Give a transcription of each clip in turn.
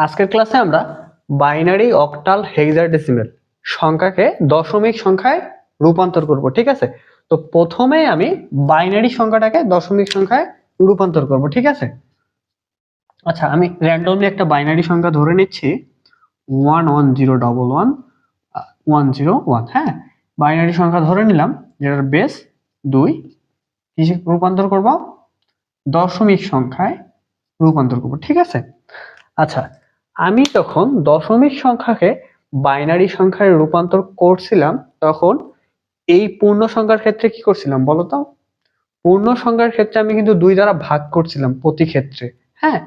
আজকের ক্লাসে আমরা বাইনারি অক্টাল হেক্সাডেসিমেল সংখ্যাকে দশমিক সংখ্যায় রূপান্তর করব, ঠিক আছে? তো প্রথমে আমি বাইনারি সংখ্যাটাকে দশমিক সংখ্যায় রূপান্তর করব, ঠিক আছে? আচ্ছা আমি র্যান্ডমলি একটা বাইনারি সংখ্যা ধরে নিচ্ছি। One one zero double one one zero one হ্যাঁ? বাইনারি সংখ্যা ধরে নিলাম, যেটার বেস দুই। কিসে রূপান্তর করব? দশমিক সংখ্যায় রূপান্তর করব, ঠিক আছে? আচ্ছা আমি যখন দশমিক সংখ্যাকে বাইনারি সংখ্যায় রূপান্তর করছিলাম, তখন এই পূর্ণ সংখ্যার ক্ষেত্রে কি করছিলাম বলো তো? পূর্ণ সংখ্যার ক্ষেত্রে আমি কিন্তু দুই দ্বারা ভাগ করছিলাম প্রতি ক্ষেত্রে হ্যাঁ?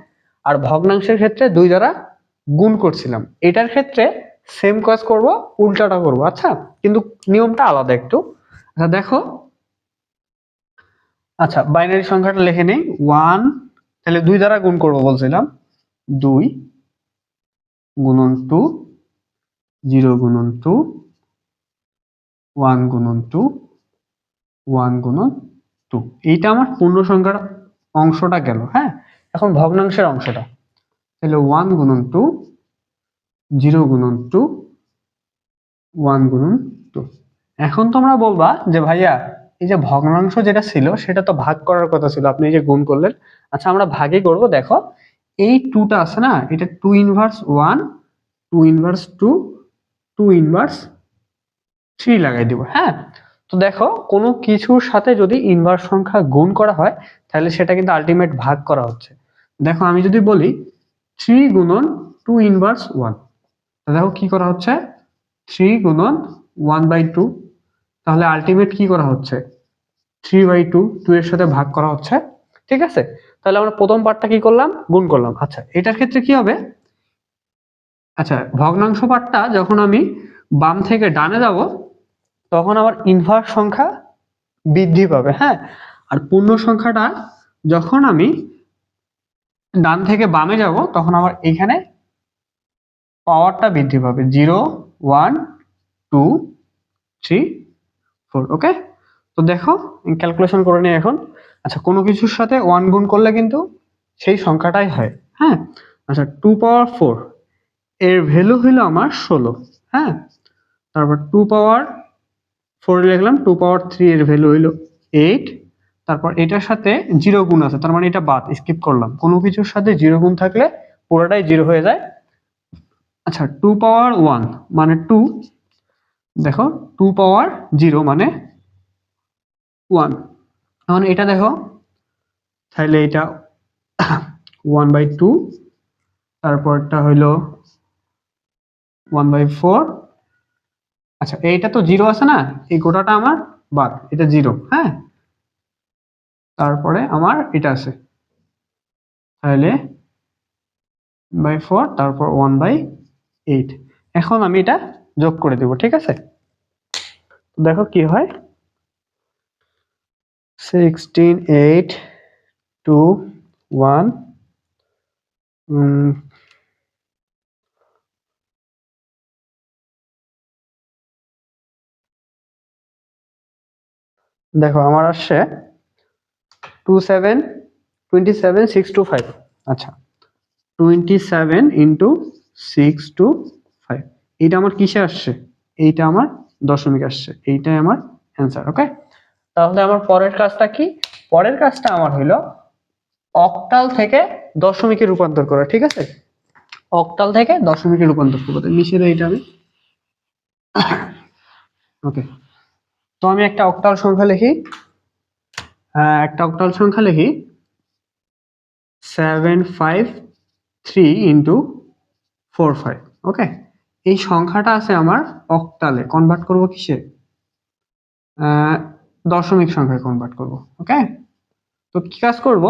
আর ভগ্নাংশের ক্ষেত্রে দুই দ্বারা গুণ করছিলাম। এটার ক্ষেত্রে সেম কাজ করব, উল্টাটা করব। আচ্ছা কিন্তু নিয়মটা আলাদা একটু। আচ্ছা দেখো। আচ্ছা বাইনারি সংখ্যাটা লিখে নেই। ওয়ান তাহলে দুই দ্বারা গুণ করব বলছিলাম। দুই গুণন টু, জিরো গুণন টু, ওয়ান গুণন টু, ওয়ান গুণন টু। এইটা আমার পূর্ণ সংখ্যার অংশটা গেল হ্যাঁ? এখন ভগ্নাংশের অংশটা। তাহলে ওয়ান গুণন টু, জিরো গুণন টু, ওয়ান গুণন টু। এখন তোমরা বলবা যে ভাইয়া, এই যে ভগ্নাংশ যেটা ছিল, সেটা তো ভাগ করার কথা ছিল, আপনি যে গুণ করলেন। আচ্ছা আমরা ভাগই করব, দেখো। এই টুটা আছে না, এটা two inverse one two inverse two two inverse three লাগাই দিব হ্যাঁ? তো দেখো, কোনো কিছুর সাথে যদি ইনভার্স সংখ্যা গুণ করা হয়, তাহলে সেটা কিন্তু আলটিমেট ভাগ করা হচ্ছে। দেখো, আমি যদি বলি থ্রি গুণন টু ইনভার্স ওয়ান দেখো কি করা হচ্ছে? থ্রি গুণন ওয়ান বাই টু তাহলে আলটিমেট কি করা হচ্ছে? থ্রি বাই টু টু এর সাথে ভাগ করা হচ্ছে, ঠিক আছে? তাহলে আমরা প্রথম পার্টটা কি করলাম? গুণ করলাম। আচ্ছা এটার ক্ষেত্রে কি হবে? আচ্ছা ভগ্নাংশ পার্টটা যখন আমি বাম থেকে ডানে যাব, তখন আমার ইনভার্স সংখ্যা বৃদ্ধি পাবে হ্যাঁ? আর পূর্ণ সংখ্যাটা যখন আমি ডান থেকে বামে যাব, তখন আমার এখানে পাওয়ারটা বৃদ্ধি পাবে। Zero one two three four okay তো দেখো ক্যালকুলেশন করে নিই এখন। আচ্ছা কোনো কিছুর সাথে ওয়ান গুণ করলে কিন্তু সেই সংখ্যাটাই হয়। হ্যাঁ? আচ্ছা টু পাওয়ার ফোর এর ভ্যালু হইল আমার ষোলো। হ্যাঁ? তারপর টু পাওয়ার ফোর লিখলাম টু পাওয়ার থ্রি এর ভ্যালু হইল এইট তারপর এটার সাথে জিরো গুণ আছে, তার মানে এটা বাদ স্কিপ করলাম। কোনো কিছুর সাথে জিরো গুণ থাকলে পুরোটাই জিরো হয়ে যায়। আচ্ছা টু পাওয়ার ওয়ান মানে টু দেখো টু পাওয়ার জিরো মানে ওয়ান এখন এটা দেখো। তাহলে এটা ওয়ান বাই টু তারপরটা হইল ওয়ান বাই ফোর আচ্ছা এইটা তো জিরো আছে না? এই গোটাটা আমার বাদ, এটা জিরো হ্যাঁ? তারপরে আমার এটা আছে। তাহলে বাই ফোর তারপর ওয়ান বাই এইট এখন আমি এটা যোগ করে দেব, ঠিক আছে? দেখো কি হয়? সিক্সটিন এইট টু ওয়ান দেখো, আমার আসছে two seven twenty seven six two five আচ্ছা twenty seven into six two five এইটা আমার কিসে আসছে? এইটা আমার দশমিক আসছে। এইটাই আমার অ্যান্সার ওকে তাহলে আমার পরের কাজটা কি? পরের কাজটা আমার হইল অক্টাল থেকে দশমিকে রূপান্তর করা ঠিক আছে? অক্টাল থেকে দশমিকে রূপান্তর করব। তো মিশিয়ে দিই এটা আমি। ওকে। তো আমি একটা অক্টাল সংখ্যা লিখি। আহ, একটা অক্টাল সংখ্যা লিখি। Seven five three into four five okay এই সংখ্যাটা আছে আমার অক্টালে কনভার্ট করব কিসে? দশমিক সংখ্যায় কনভার্ট করব ওকে তো কি কাজ করব?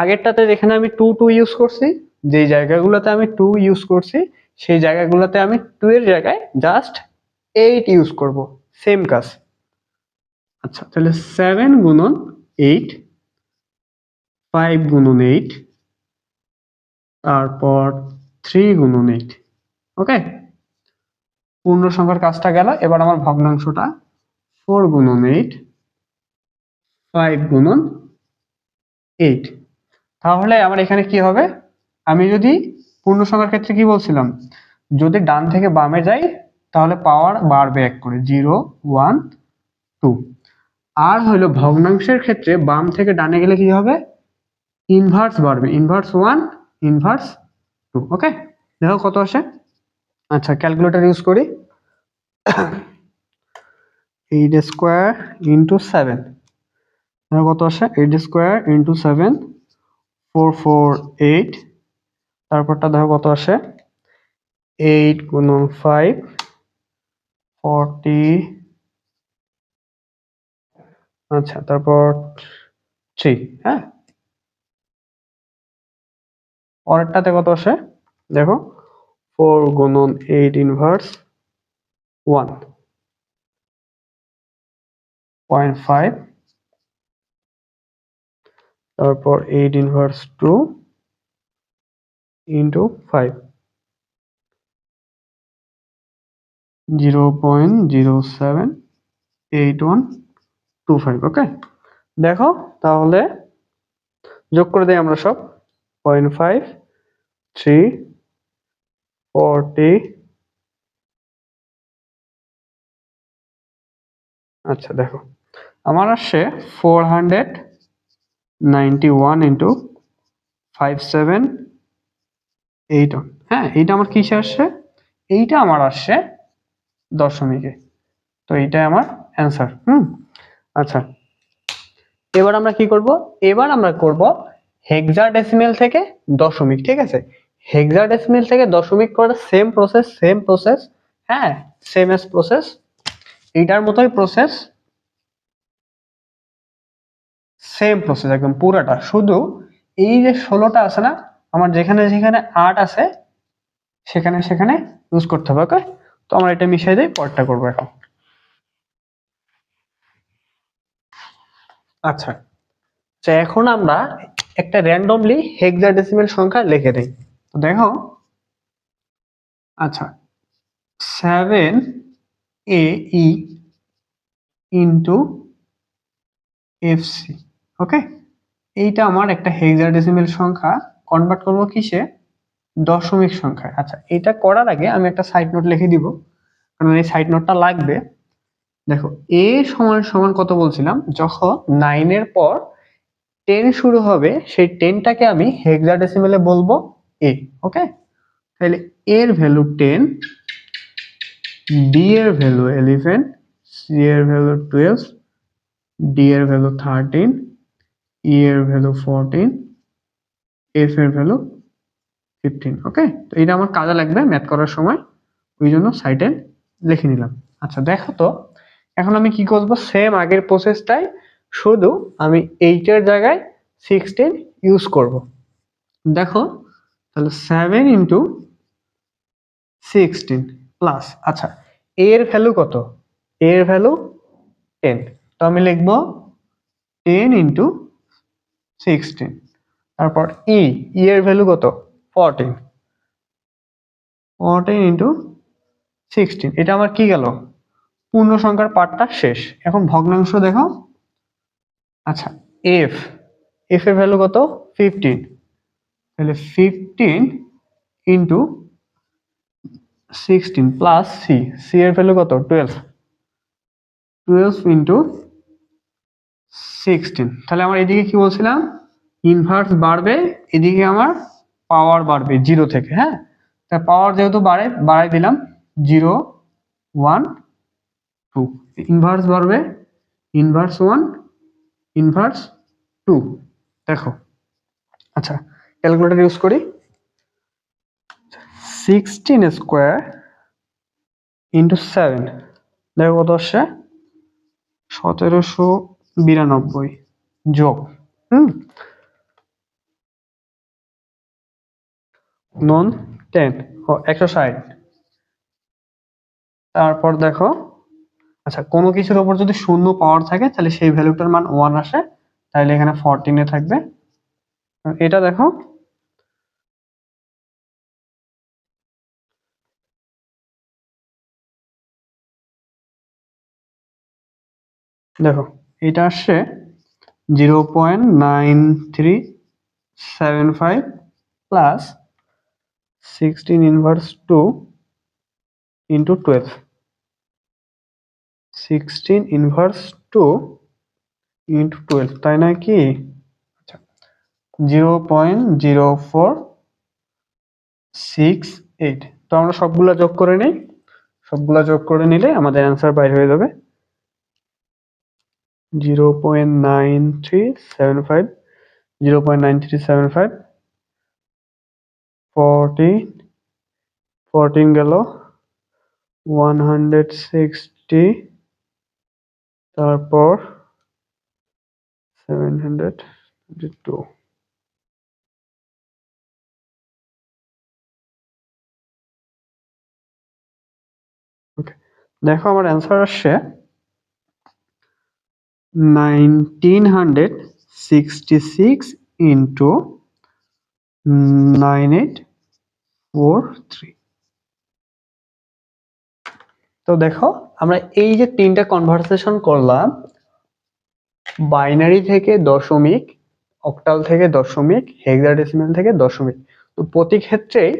আগেরটাতে যেখানে আমি টু টু ইউজ করছি, যেই জায়গাগুলোতে আমি টু ইউজ করছি, সেই জায়গাগুলোতে আমি টু এর জায়গায় জাস্ট এইট ইউজ করব সেম কাজ। আচ্ছা তাহলে সেভেন গুণন এইট ফাইভ গুণন এইট তারপর থ্রি গুণন এইট ওকে পূর্ণ সংখ্যার কাজটা গেল, এবার আমার ভগ্নাংশটা ফোর গুণন এইট ফাইভ গুণন এইট তাহলে আমার এখানে কি হবে? আমি যদি পূর্ণ সংখ্যার ক্ষেত্রে কি বলছিলাম? যদি ডান থেকে বামে যাই, তাহলে পাওয়ার বাড়বে এক করে জিরো ওয়ান টু আর হলো ভগ্নাংশের ক্ষেত্রে বাম থেকে ডানে গেলে কি হবে? ইনভার্স বাড়বে inverse one inverse two okay দেখো কত আসে? আচ্ছা ক্যালকুলেটর ইউজ করি। এইট স্কোয়ার ইন্টু সেভেন কত আসে? Eight square into seven four four eight তারপরটা দেখো কত আসে? এইট গুণন ফাইভ ফর্টি আচ্ছা তারপর থ্রি হ্যাঁ? পরেরটাতে কত আসে? দেখো ফোর গুণন eight inverse one point five তারপর eight inverse two into five zero point zero seven eight one two five okay দেখো, তাহলে যোগ করে দেই আমরা সব। পয়েন্ট ফাইভ থ্রি ফোরটি আচ্ছা দেখো। আমার আসছে four hundred ninety one into five seven eight one হ্যাঁ এইটা আমার কিসে আসছে? এইটা আমার আসছে দশমিকে। তো এইটাই আমার অ্যান্সার হুম? আচ্ছা এবার আমরা কি করব? এবার আমরা করব হেক্সাডেসিমেল থেকে দশমিক, ঠিক আছে? হেক্সাডেসিমেল থেকে দশমিক করার সেম প্রসেস সেম প্রসেস হ্যাঁ সেম এস প্রসেস এইটার মতোই প্রসেস সেম প্রসেস একদম পুরোটা। শুধু এই যে ষোলোটা আছে না, আমার যেখানে যেখানে আট আছে, সেখানে সেখানে ইউজ করতে হবে ওকে তো আমরা এটা মিশিয়ে দিই পরটা করব এখন। আচ্ছা তো এখন আমরা একটা র্যান্ডমলি হেক্সাডেসিমেল সংখ্যা লিখে দেই। তো দেখো আচ্ছা seven A E into F C okay এইটা আমার একটা হেক্সাডেসিমেল সংখ্যা। কনভার্ট করব কিসে? দশমিক সংখ্যায়। আচ্ছা এটা করার আগে আমি একটা সাইড নোট লিখে দিব। কারণ এই সাইড নোটটা লাগবে। দেখো এ সমান সমান কত বলছিলাম? যখন নাইনের পর টেন শুরু হবে, সেই টেনটাকে আমি হেক্সাডেসিমেলে বলব এ ওকে তাহলে এর ভ্যালু টেন বি এর ভ্যালু ইলেভেন সি এর ভ্যালু টুয়েলভ ডি এর ভ্যালু থার্টিন ই এর ভ্যালু ফোরটিন এফ এর ভ্যালু ফিফটিন ওকে তো এটা আমার কাজে লাগবে ম্যাথ করার সময়, ওই জন্য সাইডে লিখে নিলাম। আচ্ছা দেখো তো, এখন আমি কি করব? সেম আগের প্রসেসটাই শুধু আমি এইটের জায়গায় সিক্সটিন ইউজ করব। দেখো, তাহলে সেভেন ইন্টু সিক্সটিন প্লাস আচ্ছা এর ভ্যালু কত? এর ভ্যালু টেন তো আমি লিখব টেন ইন্টু সিক্সটিন তারপর ই ই এর ভ্যালু কত? ফোরটিন ফোরটিন ইন্টু সিক্সটিন এটা আমার কি গেল? পূর্ণ সংখ্যার পার্টটা শেষ। এখন ভগ্নাংশ দেখো। আচ্ছা এফ এফ এর ভ্যালু কত? ফিফটিন তাহলে fifteen into sixteen plus C C এর ভ্যালু কত? টুয়েলভ টুয়েলভ ইন্টু সিক্সটিন তাহলে আমার এদিকে কি বলছিলাম? ইনভার্স বাড়বে, এদিকে আমার পাওয়ার বাড়বে জিরো থেকে হ্যাঁ? তা পাওয়ার যেহেতু বাড়ে বাড়াই দিলাম জিরো ওয়ান টু ইনভার্স বাড়বে ইনভার্স ওয়ান ইনভার্স টু দেখো আচ্ছা ক্যালকুলেটর ইউজ করি। সিক্সটিন স্কোয়ার ইন্টু সেভেন দেখো কত আসছে? সতেরোশো বিরানব্বই। যোগ। হুম? নন, টেন। ও একশো ষাট। তারপর দেখো আচ্ছা কোনো কিছুর ওপর যদি শূন্য পাওয়ার থাকে, তাহলে সেই ভ্যালুটার মান ওয়ান আসে, তাহলে এখানে ফরটিনে থাকবে। এটা দেখো। দেখো এটা আসছে zero point nine three seven five plus sixteen inverse two into twelve sixteen inverse two into twelve তাই না কি? আচ্ছা zero point zero four six eight তো আমরা সবগুলা যোগ করে নিই। সবগুলা যোগ করে নিলে আমাদের অ্যান্সার বাইর হয়ে যাবে। Zero point nine three seven five zero point nine three seven five fourteen fourteen গেল ওয়ান হান্ড্রেড সিক্সটি তারপর সেভেন হান্ড্রেড টু দেখো আমার অ্যান্সার আসছে। Nineteen hundred sixty six into nine eight four three তো দেখো, আমরা এই যে তিনটা কনভারসেশন করলাম বাইনারি থেকে দশমিক অক্টাল থেকে দশমিক হেক্সাডেসিমাল থেকে দশমিক। তো প্রতি ক্ষেত্রেই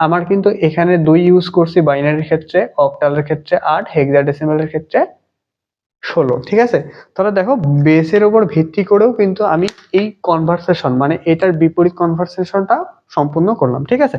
আমার কিন্তু এখানে দুই ইউজ করছি বাইনারির ক্ষেত্রে অক্টালের ক্ষেত্রে আট হেক্সাডেসিমালের ক্ষেত্রে। ষোলো, ঠিক আছে? তাহলে দেখো বেসের উপর ভিত্তি করেও কিন্তু আমি এই কনভারসেশন মানে এটার বিপরীত কনভারসেশনটা সম্পূর্ণ করলাম, ঠিক আছে?